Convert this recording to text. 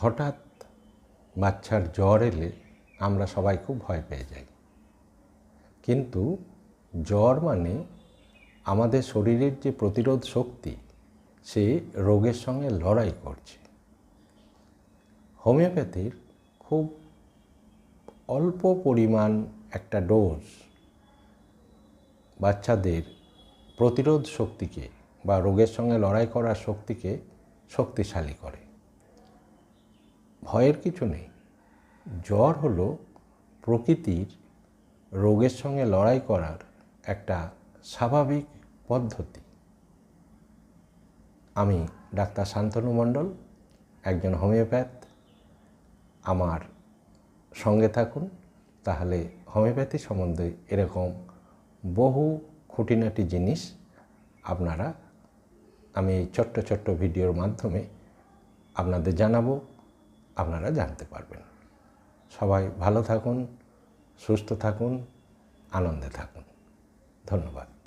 হঠাৎ বাচ্চার জ্বর এলে আমরা সবাই খুব ভয় পেয়ে যাই। কিন্তু জ্বর মানে আমাদের শরীরের যে প্রতিরোধ শক্তি, সে রোগের সঙ্গে লড়াই করছে। হোমিওপ্যাথির খুব অল্প পরিমাণ একটা ডোজ বাচ্চাদের প্রতিরোধ শক্তিকে বা রোগের সঙ্গে লড়াই করার শক্তিকে শক্তিশালী করে। ভয়ের কিছু নেই। জ্বর হলো প্রকৃতির রোগের সঙ্গে লড়াই করার একটা স্বাভাবিক পদ্ধতি। আমি ডাক্তার শান্তনু মণ্ডল, একজন হোমিওপ্যাথ। আমার সঙ্গে থাকুন, তাহলে হোমিওপ্যাথি সম্বন্ধে এরকম বহু খুঁটিনাটি জিনিস আপনারা আমি এই ছোট্ট ছোট্ট ভিডিওর মাধ্যমে আপনাদের জানাব। আপনারা জানতে পারবেন। সবাই ভালো থাকুন সুস্থ থাকুন আনন্দে থাকুন। ধন্যবাদ।